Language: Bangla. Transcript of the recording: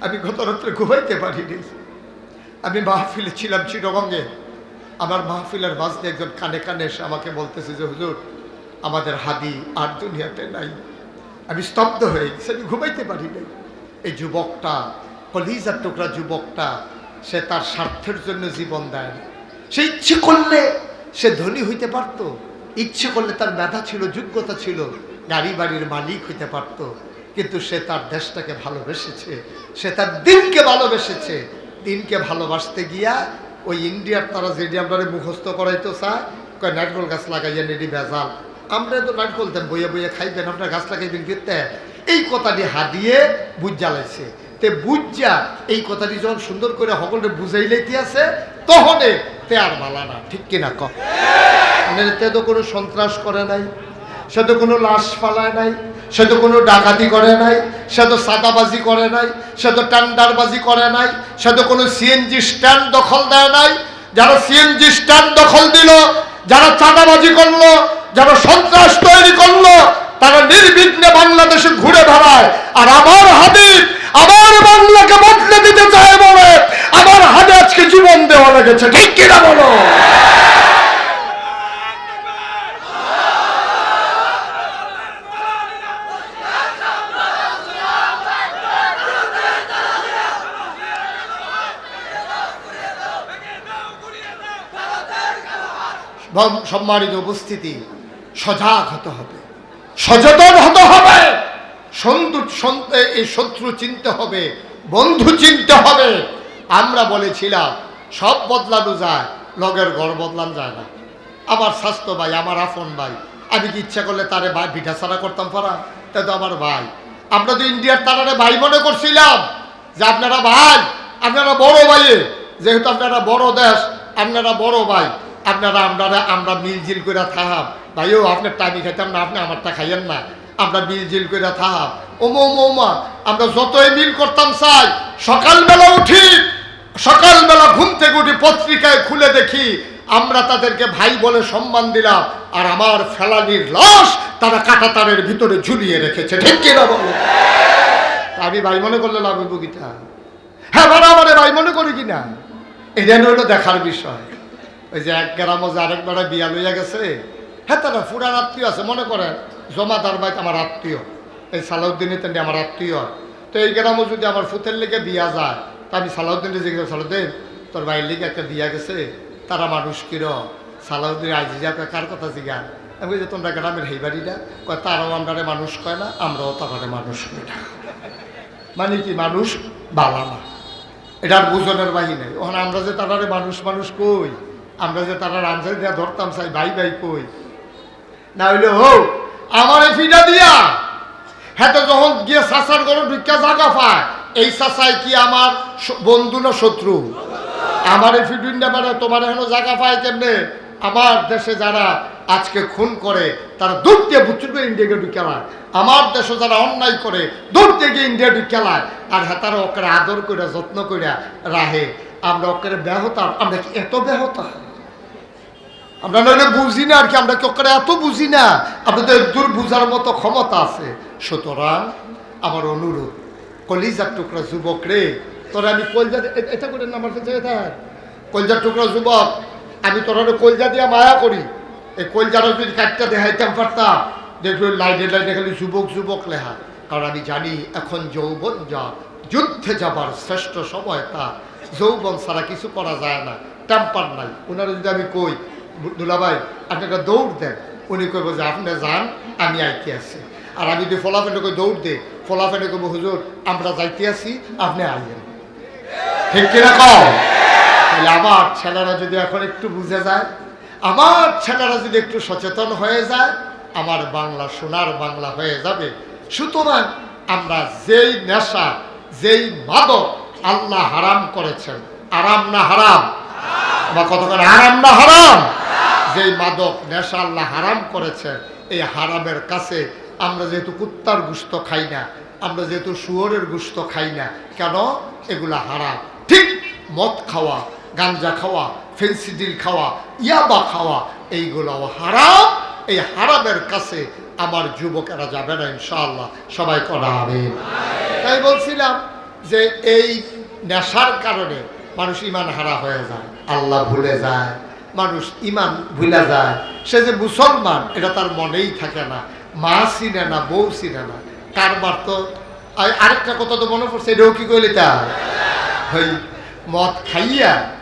আমি গত রাত্রে ঘুমাইতে পারিনি। আমি মাহফিলে ছিলাম চিরবঙ্গে আমার মাহফিলের বাজতে একজন কানে কানে এসে আমাকে বলতেছে যে, হুজুর, আমাদের হাদি আর দুনিয়াতে নাই। আমি স্তব্ধ হয়ে গেছি, আমি ঘুমাইতে পারি নাই এই যুবকটা, কলিজার টুকরা যুবকটা, সে তার স্বার্থের জন্য জীবন দেয়। সে ইচ্ছে করলে সে ধনী হইতে পারত। ইচ্ছে করলে তার মেধা ছিল, যোগ্যতা ছিল। গাড়ি বাড়ির মালিক হইতে পারত। কিন্তু সে তার দেশটাকে ভালোবেসেছে, সে তার দিনকে ভালোবেসেছে। দিনকে ভালোবাসতে গিয়া ওই ইন্ডিয়ার তারা যেটি আমরা মুখস্থ করাইতো চায় কয়, নারকল গাছ লাগাইয়া নেডি ভেজাল। আমরা তো নারকল দেন বইয়ে বইয়ে খাইবেন, আপনার গাছ লাগাইবেন কিনতে এই কথাটি হাদিয়ে বুঝ জ্বালাইছে তে বুঝা এই কথাটি যখন সুন্দর করে সকলে বুঝাই লইতে আছে? তখনে তে আর মালা না, ঠিক কিনা ক? মানে তো কোনো সন্ত্রাস করে নাই, সে তো কোনো লাশ ফালায় নাই সে তো কোনো ডাকাতি করে নাই, সে তো সাদাবাজি করে নাই, সে তো টান্ডারবাজি করে নাই, সে তো কোনো সিএনজি স্ট্যান্ড দখল দেয় নাই। যারা সিএনজি স্ট্যান্ড দখল দিল, যারা চাঁদাবাজি করল, যারা সন্ত্রাস তৈরি করল, তারা নির্বিঘ্নে বাংলাদেশে ঘুরে বেড়ায়। আর আমার হাবিব আমার বাংলাকে বদলে দিতে চায় বলে আমার হাতে আজকে জীবন দেওয়া লেগেছে। ঠিক কিনা বলো? সম্মানিত উপস্থিতি, সজাগ হতে হবে। সচেতন হতে হবে। এই শত্রু চিনতে হবে, বন্ধু চিনতে হবে। আমরা বলেছিলাম, সব বদলানো যায়, লগের ঘর বদলান যায় না। আমার স্বাস্থ্য ভাই, আমার আপন ভাই, আমি কি ইচ্ছা করলে তারে ভাই পিঠা ছাড়া করতাম পারা তা তো আমার ভাই। আমরা তো ইন্ডিয়ার তারারে ভাই মনে করছিলাম যে আপনারা ভাই, আপনারা বড় ভাইয়ে, যেহেতু আপনারা বড় দেশ, আপনারা বড় ভাই। আপনারা আমরা আমরা মিলজিল করে থাহাম। ভাইও আপনার টাইমি খাইতাম না, আপনি আমারটা খাইয়েন না। আমরা মিলজিল করে থাহাম। ওমো মৌমা আমরা যতই মিল করতাম চাই, সকালবেলা উঠি, সকালবেলা ঘুম থেকে উঠি পত্রিকায় খুলে দেখি, আমরা তাদেরকে ভাই বলে সম্মান দিলাম, আর আমার ফেলানির লাশ তারা কাটাতারের ভিতরে ঝুলিয়ে রেখেছে। ঠিক কিনা বলো? আমি ভাই মনে করলে লাভ হইব কিটা হ্যাঁ ভাড়া আমারে ভাই মনে করি কিনা এটা হইল দেখার বিষয়। ওই যে এক গ্রাম যে আরেক বেড়া বিয়া লইয়া গেছে হ্যাঁ তারা ফুরার আত্মীয় আছে, মনে করেন জমাদার বাইত আমার আত্মীয়, এই সালাউদ্দিনের তেমনি আমার আত্মীয়। তো এই গ্রামও যদি আমার ফুতের লিগে বিয়া যায়, তা আমি সালাউদ্দিনের জিজ্ঞেস সালাউদ্দিন, তোর ভাইয়ের লিগে একটা বিয়া গেছে, তারা মানুষ কির? সালাউদ্দিন আজিজা কার কথা জিগা আমি বলি যে, তোমরা গ্রামের হেই বাড়িটা কয়, তারাও আমরা মানুষ কয় না, আমরাও তারা মানুষ কই না। মানে কি, মানুষ বালা না। এটার বুঝনের বাহি নাই। ওখানে আমরা যে তারারে মানুষ মানুষ কই? আমরা যে তারা রাঞ্জাই দিয়া ধরতাম, চাই ভাই ভাই কই? না হইলে হো, আমার এই ফিটা দিয়া। হ্যাঁ যখন গিয়ে চাষার ঘরে ভিক্ষা জাগা পায়, এই চাষাই কি আমার বন্ধু না শত্রু? আমার এই ফিডুইনটা মানে তোমার এখনও জায়গা পায় কেমনে? আমার দেশে যারা আজকে খুন করে, তারা দূর দিয়ে বুচুর করে ইন্ডিয়াকে ঢুকেলায় আমার দেশে যারা অন্যায় করে, দূর থেকে ইন্ডিয়া ঢুকেলায় আর হ্যাঁ তারা ওকে আদর করে যত্ন করে রাহে আমরা ওকে ব্যাহতা, আমরা কি এত ব্যাহতা? আমরা নইলে বুঝি না আর কি, আমরা কি ওকে এত বুঝি না? আপনাদের দূর বুঝার মতো ক্ষমতা আছে। সুতরাং আমার অনুরোধ, কলিজার টুকরা যুবক রে, তোরা আমি কলজা এটা করে নাম্বার কাছে কলজার টুকরা যুবক, আমি তোরা কলজা দিয়া মায়া করি। এই কলজারও যদি কাটটা দেখাইতাম পারতাম, দেখল লাইনে লাইনে খালি যুবক যুবক লেহা কারণ আমি জানি এখন যৌবন যা, যুদ্ধে যাবার শ্রেষ্ঠ সময় তা। যৌবন ছাড়া কিছু করা যায় না, টেম্পার নাই। ওনারা যদি আমি কই দুলাভাই আপনি একটা দৌড় দেন। উনি কইব যে, আপনি যান, আমি আইতে আছি আর আমি যদি ফলাফেনে দৌড় দে ফলাফেনে কইব, হুজুর, আমরা যাইতে আছি আপনি আইয়েন। ঠিক কিনা কম তাহলে আমার ছেলেরা যদি এখন একটু বুঝে যায়, আমার ছেলেরা যদি একটু সচেতন হয়ে যায়, আমার বাংলা সোনার বাংলা হয়ে যাবে। সুতরাং আমরা যেই নেশা, যেই মাদক আল্লাহ হারাম করেছেন, আরাম না হারাম? আমার কতক্ষণ আরাম না হারাম? যেই মাদক নেশা আল্লাহ হারাম করেছেন এই হারামের কাছে আমরা যেহেতু কুত্তার গুস্ত খাই না, আমরা যেহেতু শুয়োরের গুস্ত খাই না, কেন? এগুলা হারাম। ঠিক মদ খাওয়া, গাঞ্জা খাওয়া ফেন্সিডিল খাওয়া, ইয়াবা খাওয়া, এইগুলাও হারাম। এই হারামের কাছে আমার যুবকেরা যাবে না, ইনশাআল্লাহ। সবাই করা হবে তাই বলছিলাম যে এই নেশার কারণে মানুষ ইমান হারা হয়ে যায়। আল্লাহ ভুলে যায়। মানুষ ইমান ভুলে যায়। সে যে মুসলমান, এটা তার মনেই থাকে না। মা চিনে না, বউ চিনে না। কারবার তো আর- আরেকটা কথা তো মনে পড়ছে, এটাও কি কইলে তা মদ খাইয়া